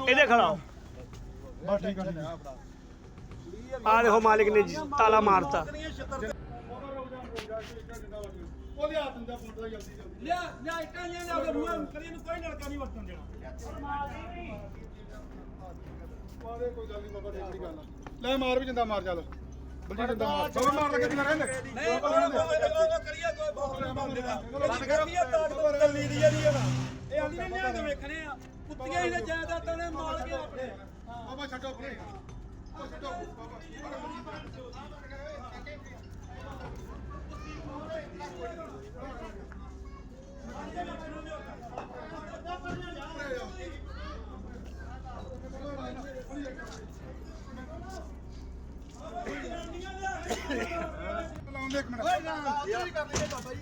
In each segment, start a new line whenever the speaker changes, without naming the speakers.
ਇਹਦੇ ਖੜਾਓ
ਬਸ ਠੀਕ ਆ ਆ
ਦੇਖੋ ਮਾਲਿਕ ਨੇ ਜੀ ਤਾਲਾ ਮਾਰਤਾ
ਉਹਦੇ ਹੱਥ ਦਾ ਫੋਨ ਦਾ ਜਲਦੀ ਜਲਦੀ
ਲਿਆ ਲਿਆ ਇੱਟਾਂ ਲਿਆ ਲਿਆ ਕੇ ਬੂਹਾ ਕਰੀ ਨੂੰ ਕੋਈ ਨਲਕਾ ਨਹੀਂ ਵਰਤਣ ਦੇਣਾ
ਆਵੇ ਕੋਈ ਗੱਲ ਨਹੀਂ ਬਾਬਾ ਦੇਖ ਦੀ ਗੱਲ ਆ। ਲੈ ਮਾਰ ਵੀ ਜਿੰਦਾ ਮਾਰ ਚੱਲ ਬਲਜੀ ਜਿੰਦਾ ਮਾਰ ਬਾਬਾ ਮਾਰ ਲੱਗੇ ਜਿੰਦਾ ਰਹਿੰਦੇ
ਨਹੀਂ ਕਰੀਏ ਕੋਈ ਬੰਦ ਕਰੀਏ ਤਾਕਤ ਚੱਲੀ ਦੀ ਜਿਹੜੀ ਆ ਇਹ ਆਂਦੀ ਨੇ ਨਿਆਂ ਕੇ ਵੇਖਣੇ ਆ ਕੁੱਤੀਆਂ ਹੀ ਨੇ ਜਾਇਦਾਦਾਂ ਨੇ ਮਾਲ ਕੇ ਆਪਣੇ
ਬਾਬਾ ਛੱਡੋ ਆਪਣੇ ਉਹ ਛੱਡੋ ਬਾਬਾ ਲਾਉਂਦੇ ਇੱਕ ਮਿੰਟ
ਚਲੋ ਚਲੋ ਚਲੋ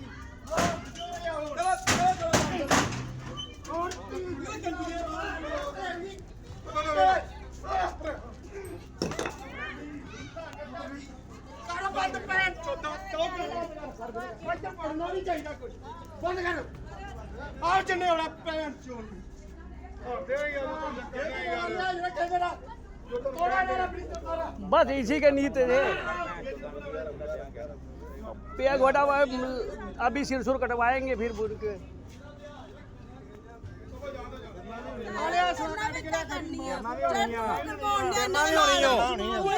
ਕਰ ਬੰਦ ਪੈਣ ਚੋਦਾ ਤੋਂ ਬੰਦ ਪੜਨਾ ਨਹੀਂ ਚਾਹੀਦਾ ਕੁਝ ਬੰਦ ਕਰ ਆਹ ਚੰਨੇ ਵਾਲਾ ਪੈਣ ਚੋਂ ਦੇ ਯਾਰ ਤੋੜਾ ਨਾ ਆਪਣੀ ਤੋੜਾ
बस इसी के नीत है पेड़ घोटा हुआ है, अभी सिर सुर कटवाएंगे फिर बुर के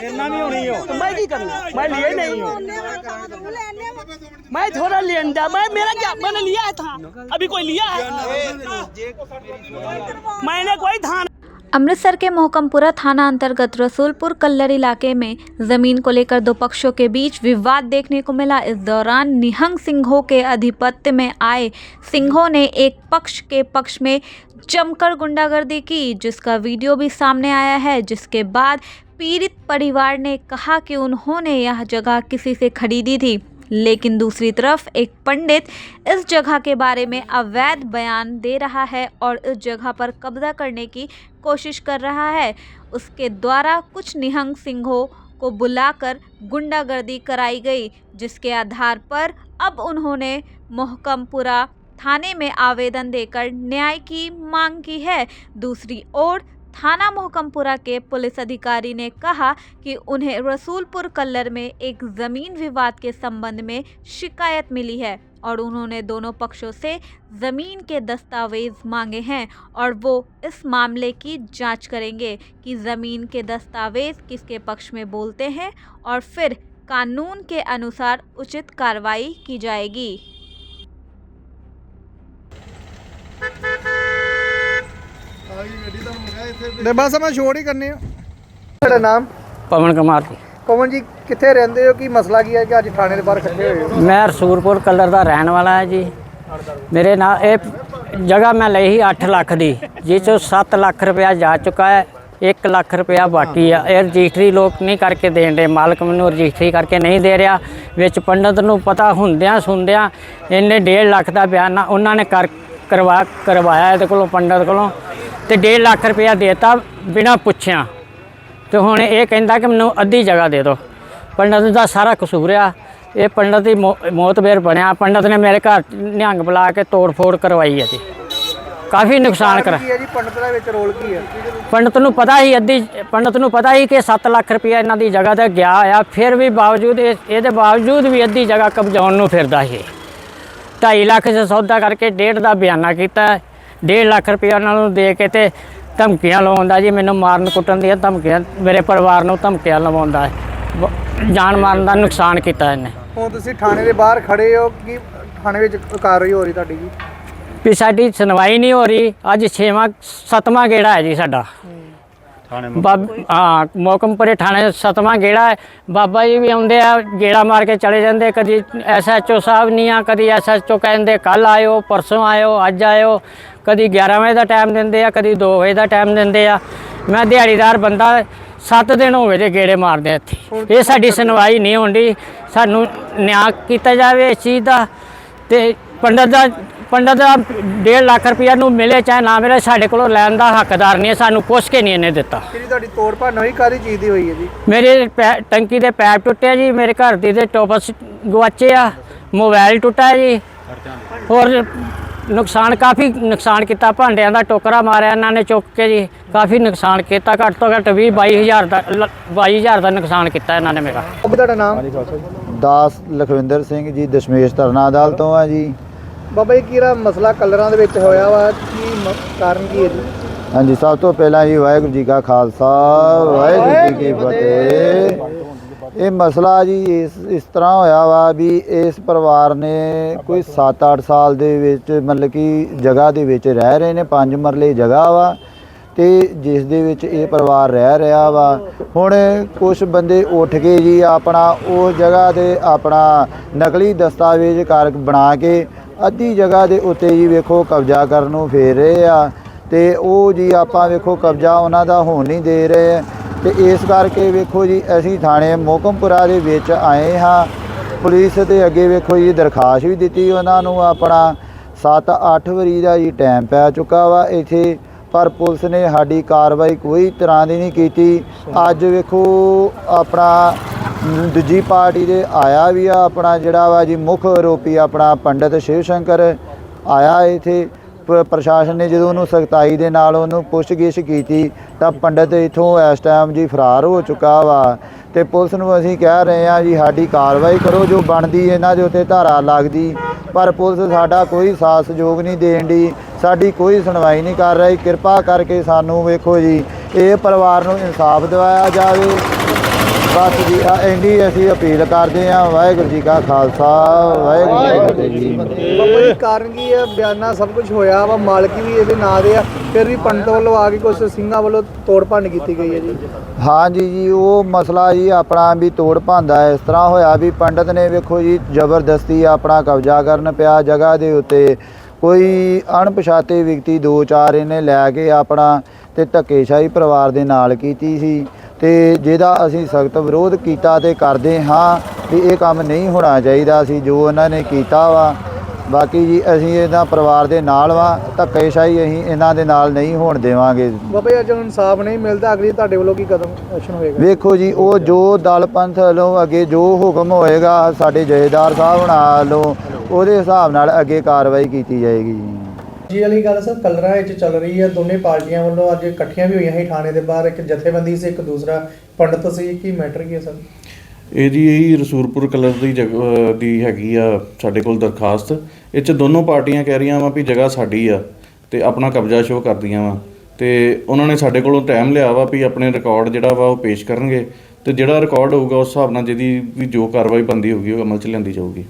ਇੰਨਾ ਨਹੀਂ ਹੋਣੀ ਹੋ
तो मैं की करना मैं लिए नहीं मैं थोड़ा लेंदा मैं मेरा क्या मैंने लिया है था अभी कोई लिया है मैंने कोई धान
अमृतसर के मोहकमपुरा थाना अंतर्गत रसूलपुर कल्लर इलाके में ज़मीन को लेकर दो पक्षों के बीच विवाद देखने को मिला। इस दौरान निहंग सिंहों के अधिपत्य में आए सिंहों ने एक पक्ष के पक्ष में जमकर गुंडागर्दी की, जिसका वीडियो भी सामने आया है, जिसके बाद पीड़ित परिवार ने कहा कि उन्होंने यह जगह किसी से खरीदी थी। लेकिन दूसरी तरफ़ एक पंडित इस जगह के बारे में अवैध बयान दे रहा है और इस जगह पर कब्जा करने की कोशिश कर रहा है। उसके द्वारा कुछ निहंग सिंहों को बुलाकर गुंडागर्दी कराई गई, जिसके आधार पर अब उन्होंने मोहकमपुरा थाने में आवेदन देकर न्याय की मांग की है। दूसरी ओर थाना मोहकमपुरा के पुलिस अधिकारी ने कहा कि उन्हें रसूलपुर कल्लर में एक ज़मीन विवाद के संबंध में शिकायत मिली है और उन्होंने दोनों पक्षों से ज़मीन के दस्तावेज़ मांगे हैं और वो इस मामले की जाँच करेंगे कि ज़मीन के दस्तावेज़ किसके पक्ष में बोलते हैं और फिर कानून के अनुसार उचित कार्रवाई की जाएगी।
ਤੇ ਬਸ ਮੈਂ ਛੋੜ ਹੀ ਕਰਨੀ। ਆ ਤੁਹਾਡਾ ਨਾਮ?
ਪਵਨ ਕੁਮਾਰ ਜੀ।
ਪਵਨ ਜੀ ਕਿੱਥੇ ਰਹਿੰਦੇ ਹੋ? ਕੀ ਮਸਲਾ ਕੀ ਹੈ? ਕਿ ਅੱਜ ਥਾਣੇ ਦੇ ਬਾਹਰ ਖੜੇ ਹੋਏ ਹੋ?
ਮੈਂ ਰਸੂਰਪੁਰ ਕਲਰ ਦਾ ਰਹਿਣ ਵਾਲਾ ਹਾਂ ਜੀ। ਮੇਰੇ ਨਾਲ ਇਹ ਜਗ੍ਹਾ ਮੈਂ ਲਈ ਸੀ 8 ਲੱਖ ਦੀ ਜਿਸ ਚੋਂ 7 ਲੱਖ ਰੁਪਇਆ ਜਾ ਚੁੱਕਾ ਹੈ 1 ਲੱਖ ਰੁਪਇਆ ਬਾਕੀ ਆ। ਇਹ ਰਜਿਸਟਰੀ ਲੋਕ ਨਹੀਂ ਕਰਕੇ ਦੇਣ ਦੇ ਮਾਲਕ ਮੈਨੂੰ ਰਜਿਸਟਰੀ ਕਰਕੇ ਨਹੀਂ ਦੇ ਰਿਹਾ। ਵਿੱਚ ਪੰਡਤ ਨੂੰ ਪਤਾ ਹੁੰਦਿਆਂ ਸੁਣਦਿਆਂ ਇਹਨੇ 1.5 ਲੱਖ ਦਾ ਬਿਆਨ ਉਹਨਾਂ ਨੇ ਕਰ ਕਰਵਾ ਕਰਵਾਇਆ ਇਹਦੇ ਕੋਲੋਂ ਪੰਡਤ ਕੋਲੋਂ। ਤੇ 1.5 ਲੱਖ ਰੁਪਇਆ ਦੇਤਾ ਬਿਨਾਂ ਪੁੱਛਿਆ। ਤੇ ਹੁਣ ਇਹ ਕਹਿੰਦਾ ਕਿ ਮੈਨੂੰ ਅੱਧੀ ਜਗ੍ਹਾ ਦੇ ਦਿਓ। ਪੰਡਤ ਦਾ ਸਾਰਾ ਕਸੂਰ ਆ। ਇਹ ਪੰਡਤ ਦੀ ਮੌ- ਮੌਤਬੇਰ ਬਣਿਆ। ਪੰਡਤ ਨੇ ਮੇਰੇ ਘਰ ਨਿਹੰਗ ਬੁਲਾ ਕੇ ਤੋੜ ਫੋੜ ਕਰਵਾਈ ਹੈ ਜੀ। ਕਾਫੀ ਨੁਕਸਾਨ ਕਰ
ਕੀ ਹੈ ਜੀ? ਪੰਡਤ ਦਾ ਵਿੱਚ ਰੋਲ ਕੀ ਹੈ?
ਪੰਡਤ ਨੂੰ ਪਤਾ ਹੀ ਅੱਧੀ ਪੰਡਤ ਨੂੰ ਪਤਾ ਹੀ ਕਿ 7 ਲੱਖ ਰੁਪਇਆ ਇਹਨਾਂ ਦੀ ਜਗ੍ਹਾ ਤੇ ਗਿਆ ਆ। ਫਿਰ ਵੀ ਬਾਵਜੂਦ ਇਹ- ਇਹਦੇ ਬਾਵਜੂਦ ਵੀ ਅੱਧੀ ਜਗ੍ਹਾ ਕਬਜ਼ਾਉਣ ਨੂੰ ਫਿਰਦਾ ਸੀ। 2.5 ਲੱਖ ਦਾ ਸੌਦਾ ਕਰਕੇ ਡੇਢ ਦਾ ਬਿਆਨਾ ਕੀਤਾ। 1.5 ਲੱਖ ਰੁਪਇਆ ਉਹਨਾਂ ਨੂੰ ਦੇ ਕੇ ਤੇ ਧਮਕੀਆਂ ਲਵਾਉਂਦਾ ਜੀ ਮੈਨੂੰ ਮਾਰਨ ਕੁੱਟਣ ਦੀਆਂ ਧਮਕੀਆਂ ਮੇਰੇ ਪਰਿਵਾਰ ਨੂੰ ਧਮਕੀਆਂ ਲਵਾਉਂਦਾ ਹੈ। ਜਾਨ ਮਾਰਨ ਦਾ ਨੁਕਸਾਨ ਕੀਤਾ ਇਹਨੇ।
ਹੁਣ ਤੁਸੀਂ ਥਾਣੇ ਦੇ ਬਾਹਰ ਖੜੇ ਹੋ ਕੀ ਥਾਣੇ ਵਿੱਚ ਕਾਰਵਾਈ ਹੋ ਰਹੀ ਤੁਹਾਡੀ ਜੀ?
ਵੀ ਸਾਡੀ ਸੁਣਵਾਈ ਨਹੀਂ ਹੋ ਰਹੀ ਅੱਜ 6ਵਾਂ 7ਵਾਂ ਗੇੜਾ ਹੈ ਜੀ ਸਾਡਾ। ਬਾਬ ਹਾਂ ਮੋਕਮਪੁਰੇ ਥਾਣੇ ਸਤਵਾਂ ਗੇੜਾ ਹੈ। ਬਾਬਾ ਜੀ ਵੀ ਆਉਂਦੇ ਆ ਗੇੜਾ ਮਾਰ ਕੇ ਚਲੇ ਜਾਂਦੇ। ਕਦੀ ਐਸਐਚਓ ਸਾਹਿਬ ਨਹੀਂ ਆ ਕਦੀ ਐਸਐਚਓ ਕਹਿੰਦੇ ਕੱਲ ਆਇਓ ਪਰਸੋਂ ਆਇਓ ਅੱਜ ਆਇਓ। ਕਦੀ 11 ਵਜੇ ਦਾ ਟਾਈਮ ਦਿੰਦੇ ਆ ਕਦੀ 2 ਵਜੇ ਦਾ ਟਾਈਮ ਦਿੰਦੇ ਆ। ਮੈਂ ਦਿਹਾੜੀਦਾਰ ਬੰਦਾ 7 ਦਿਨ ਹੋ ਗਏ ਜੇ ਗੇੜੇ ਮਾਰਦੇ ਇੱਥੇ। ਇਹ ਸਾਡੀ ਸੁਣਵਾਈ ਨਹੀਂ ਹੁੰਦੀ ਸਾਨੂੰ ਨਿਆਂ ਕੀਤਾ ਜਾਵੇ ਇਸ ਚੀਜ਼ ਦਾ। ਤੇ ਪੰਡਤ ਦਾ ਪੰਡਤ ਦਾ 1.5 ਲੱਖ ਰੁਪਇਆ ਨੂੰ ਮਿਲੇ ਚਾਹੇ ਨਾ ਮਿਲੇ ਸਾਡੇ ਕੋਲੋਂ ਲੈਣ ਦਾ ਹੱਕਦਾਰ ਨਹੀਂ ਹੈ ਸਾਨੂੰ ਪੁੱਛ ਕੇ ਨਹੀਂ ਇਹਨੇ ਦਿੱਤਾ।
ਜਿਹੜੀ ਤੁਹਾਡੀ ਤੋੜ ਭੰਨ ਹੋਈ ਕਾਦੀ ਚੀਜ਼ ਦੀ ਹੋਈ ਹੈ ਜੀ?
ਮੇਰੇ ਪੈ- ਟੰਕੀ ਦੇ ਪੈਪ ਟੁੱਟਿਆ ਜੀ ਮੇਰੇ ਘਰ ਦੀ ਦੇ ਟੋਪਸ ਗਵਾਚੇ ਆ ਮੋਬਾਈਲ ਟੁੱਟਾ ਜੀ। ਹੋਰ ਨੁਕਸਾਨ ਕਾਫੀ ਨੁਕਸਾਨ ਕੀਤਾ ਭਾਂਡਿਆਂ ਦਾ ਟੋਕਰਾ ਮਾਰਿਆ ਇਹਨਾਂ ਨੇ ਚੁੱਕ ਕੇ ਜੀ ਕਾਫੀ ਨੁਕਸਾਨ ਕੀਤਾ ਘੱਟ ਤੋਂ ਘੱਟ 20 22000 ਦਾ ਲ- 22000 ਦਾ ਨੁਕਸਾਨ ਕੀਤਾ ਇਹਨਾਂ ਨੇ ਮੇਰਾ।
ਬਾਬਾ ਤੁਹਾਡਾ ਨਾਮ?
ਦਾਸ ਲਖਵਿੰਦਰ ਸਿੰਘ ਜੀ ਦਸ਼ਮੇਸ਼ ਧਰਨਾ ਦਲ ਤੋਂ ਆ ਜੀ।
ਬਾਬਾ ਜੀ ਕਿਹੜਾ ਮਸਲਾ ਕਲਰਾਂ ਦੇ ਵਿੱਚ ਹੋਇਆ ਵਾ? ਕੀ ਮ- ਕਾਰਨ ਕੀ ਹੈ ਜੀ?
ਹਾਂਜੀ ਸਭ ਤੋਂ ਪਹਿਲਾਂ ਜੀ ਵਾਹਿਗੁਰੂ ਜੀ ਕਾ ਖਾਲਸਾ ਵਾਹਿਗੁਰੂ ਜੀ ਕੀ ਫਤਿਹ। ਇਹ ਮਸਲਾ ਜੀ ਇਸ ਇਸ ਤਰ੍ਹਾਂ ਹੋਇਆ ਵਾ ਵੀ ਇਸ ਪਰਿਵਾਰ ਨੇ ਕੋਈ 7-8 ਸਾਲ ਦੇ ਵਿੱਚ ਮਤਲਬ ਕਿ ਜਗ੍ਹਾ ਦੇ ਵਿੱਚ ਰਹਿ ਰਹੇ ਨੇ ਪੰਜ ਮਰਲੇ ਜਗ੍ਹਾ ਵਾ ਤੇ ਜਿਸ ਦੇ ਵਿੱਚ ਇਹ ਪਰਿਵਾਰ ਰਹਿ ਰਿਹਾ ਵਾ। ਹੁਣ ਕੁਝ ਬੰਦੇ ਉੱਠ ਕੇ ਜੀ ਆਪਣਾ ਉਹ ਜਗ੍ਹਾ ਤੇ ਆਪਣਾ ਨਕਲੀ ਦਸਤਾਵੇਜ਼ ਕਰ ਬਣਾ ਕੇ ਅੱਧੀ ਜਗ੍ਹਾ ਦੇ ਉੱਤੇ ਜੀ ਵੇਖੋ ਕਬਜ਼ਾ ਕਰਨ ਨੂੰ ਫੇਰ ਰਹੇ ਆ ਤੇ ਉਹ ਜੀ ਆਪਾਂ ਵੇਖੋ ਕਬਜ਼ਾ ਉਹਨਾਂ ਦਾ ਹੋਣ ਨਹੀਂ ਦੇ ਰਹੇ। ਤੇ ਇਸ ਕਰਕੇ ਵੇਖੋ ਜੀ ਅਸੀਂ ਥਾਣੇ ਮੋਕਮਪੁਰਾ ਦੇ ਵਿੱਚ ਆਏ ਹਾਂ। ਪੁਲਿਸ ਦੇ ਅੱਗੇ ਵੇਖੋ ਜੀ ਦਰਖਾਸਤ ਵੀ ਦਿੱਤੀ ਉਹਨਾਂ ਨੂੰ ਆਪਣਾ। 7-8 ਵਾਰੀ ਦਾ ਜੀ ਟਾਈਮ ਪੈ ਚੁੱਕਾ ਵਾ ਇੱਥੇ, ਪਰ ਪੁਲਿਸ ਨੇ ਸਾਡੀ ਕਾਰਵਾਈ ਕੋਈ ਤਰ੍ਹਾਂ ਦੀ ਨਹੀਂ ਕੀਤੀ। ਅੱਜ ਵੇਖੋ ਆਪਣਾ ਦੂਜੀ ਪਾਰਟੀ ਦੇ ਆਇਆ ਵੀ ਆ ਆਪਣਾ ਜਿਹੜਾ ਵਾ ਜੀ ਮੁੱਖ ਆਰੋਪੀ ਆਪਣਾ ਪੰਡਿਤ ਸ਼ਿਵ ਸ਼ੰਕਰ ਆਇਆ ਇੱਥੇ। ਪ- ਪ੍ਰਸ਼ਾਸਨ ਨੇ ਜਦੋਂ ਉਹਨੂੰ ਸਖਤਾਈ ਦੇ ਨਾਲ ਉਹਨੂੰ ਪੁੱਛਗਿੱਛ ਕੀਤੀ ਤਾਂ ਪੰਡਿਤ ਇਥੋਂ ਇਸ ਟਾਈਮ ਜੀ ਫਰਾਰ ਹੋ ਚੁੱਕਾ ਵਾ। ਤੇ ਪੁਲਿਸ ਨੂੰ ਅਸੀਂ ਕਹਿ ਰਹੇ ਹਾਂ ਜੀ, ਸਾਡੀ ਕਾਰਵਾਈ ਕਰੋ, ਜੋ ਬਣਦੀ ਇਹਨਾਂ ਦੇ ਉੱਤੇ ਧਾਰਾ ਲੱਗਦੀ। ਪਰ ਪੁਲਿਸ ਸਾਡਾ ਕੋਈ ਸਾਥ ਸਹਿਯੋਗ ਨਹੀਂ ਦੇਣ ਦੀ, ਸਾਡੀ ਕੋਈ ਸੁਣਵਾਈ ਨਹੀਂ ਕਰ ਰਹੀ। ਕਿਰਪਾ ਕਰਕੇ ਸਾਨੂੰ ਵੇਖੋ ਜੀ, ਇਹ ਪਰਿਵਾਰ ਨੂੰ ਇਨਸਾਫ ਦਿਵਾਇਆ ਜਾਵੇ। ਬਸ ਜੀ ਆ ਇੰਨੀ ਅਸੀਂ ਅਪੀਲ ਕਰਦੇ ਹਾਂ ਵਾਹਿਗੁਰੂ ਜੀ ਕਾ ਖਾਲਸਾ ਵਾਹਿਗੁਰੂ ਜੀ ਕੀ ਫਤਿਹ।
ਜੀ ਕਾਰਨ ਕੀ ਹੈ? ਬਿਆਨਾ ਸਭ ਕੁਝ ਹੋਇਆ ਵਾ ਮਾਲਕੀ ਵੀ ਇਹਦੇ ਨਾਂ ਦੇ ਆ ਫਿਰ ਵੀ ਪੰਡਤ ਵੱਲੋਂ ਆ ਕੇ ਕੁਝ ਸਿੰਘਾਂ ਵੱਲੋਂ ਤੋੜ ਭੰਨ ਕੀਤੀ ਗਈ ਹੈ ਜੀ।
ਹਾਂਜੀ ਜੀ ਉਹ ਮਸਲਾ ਜੀ ਆਪਣਾ ਵੀ ਤੋੜ ਭਾਂਦਾ ਇਸ ਤਰ੍ਹਾਂ ਹੋਇਆ ਵੀ ਪੰਡਤ ਨੇ ਵੇਖੋ ਜੀ ਜ਼ਬਰਦਸਤੀ ਆਪਣਾ ਕਬਜ਼ਾ ਕਰਨ ਪਿਆ ਜਗ੍ਹਾ ਦੇ ਉੱਤੇ। ਕੋਈ ਅਣਪਛਾਤੇ ਵਿਅਕਤੀ ਦੋ ਚਾਰ ਇਹਨੇ ਲੈ ਕੇ ਆਪਣਾ ਤੇ ਧੱਕੇਸ਼ਾਹੀ ਪਰਿਵਾਰ ਦੇ ਨਾਲ ਕੀਤੀ ਸੀ। ਤੇ ਜਿਹਦਾ ਅਸੀਂ ਸਖਤ ਵਿਰੋਧ ਕੀਤਾ ਤੇ ਕਰਦੇ ਹਾਂ ਵੀ ਇਹ ਕੰਮ ਨਹੀਂ ਹੋਣਾ ਚਾਹੀਦਾ ਸੀ ਜੋ ਉਹਨਾਂ ਨੇ ਕੀਤਾ ਵਾ ਬਾਕੀ ਜੀ ਅਸੀਂ ਇਹਨਾਂ ਪਰਿਵਾਰ ਦੇ ਨਾਲ ਵਾਂ ਧੱਕੇਸ਼ਾਹੀ ਅਸੀਂ ਇਹਨਾਂ ਦੇ ਨਾਲ ਨਹੀਂ ਹੋਣ ਦੇਵਾਂਗੇ।
ਬਾਬਾ ਜੀ ਅੱਜ ਇਨਸਾਫ ਨਹੀਂ ਮਿਲਦਾ ਅਗਲੀ ਤੁਹਾਡੇ ਵੱਲੋਂ ਕੀ ਕਦਮ ਐਕਸ਼ਨ ਹੋਏਗਾ?
ਵੇਖੋ ਜੀ ਉਹ ਜੋ ਦਲ ਪੰਥ ਵੱਲੋਂ ਅੱਗੇ ਜੋ ਹੁਕਮ ਹੋਏਗਾ ਸਾਡੇ ਜਥੇਦਾਰ ਸਾਹਿਬ ਵੱਲੋਂ ਉਹਦੇ ਹਿਸਾਬ ਨਾਲ ਅੱਗੇ ਕਾਰਵਾਈ ਕੀਤੀ ਜਾਏਗੀ ਜੀ।
ਜੀ ਵਾਲੀ ਗੱਲ ਸਰ, ਕਲਰਾਂ ਵਿੱਚ ਚੱਲ ਰਹੀ ਹੈ, ਦੋਨੇ ਪਾਰਟੀਆਂ ਵੱਲੋਂ ਅੱਜ ਇਕੱਠੀਆਂ ਵੀ ਹੋਈਆਂ ਸੀ ਥਾਣੇ ਦੇ ਬਾਹਰ, ਇੱਕ ਜਥੇਬੰਦੀ ਸੀ, ਇੱਕ ਦੂਸਰਾ ਪੰਡਤ ਸੀ, ਕੀ ਮੈਟਰ ਕੀ ਹੈ ਸਰ?
ਇਹ ਜੀ ਇਹੀ ਰਸੂਰਪੁਰ ਕਲਰ ਦੀ ਜਗ ਦੀ ਹੈਗੀ ਆ ਸਾਡੇ ਕੋਲ ਦਰਖਾਸਤ। ਇਹ ਚ ਦੋਨੋਂ ਪਾਰਟੀਆਂ ਕਹਿ ਰਹੀਆਂ ਵਾ ਵੀ ਜਗ੍ਹਾ ਸਾਡੀ ਆ ਤੇ ਆਪਣਾ ਕਬਜ਼ਾ ਸ਼ੋਅ ਕਰਦੀਆਂ ਵਾ। ਤੇ ਉਹਨਾਂ ਨੇ ਸਾਡੇ ਕੋਲੋਂ ਟਾਈਮ ਲਿਆ ਵਾ ਵੀ ਆਪਣੇ ਰਿਕਾਰਡ ਜਿਹੜਾ ਵਾ ਉਹ ਪੇਸ਼ ਕਰਨਗੇ ਤੇ ਜਿਹੜਾ ਰਿਕਾਰਡ ਹੋਊਗਾ ਉਸ ਹਿਸਾਬ ਨਾਲ ਜਿਹਦੀ ਵੀ ਜੋ ਕਾਰਵਾਈ ਬੰਦੀ ਹੋਊਗੀ ਉਹ ਅਮਲ ਚ ਲਿਆਂਦੀ ਜਾਊਗੀ।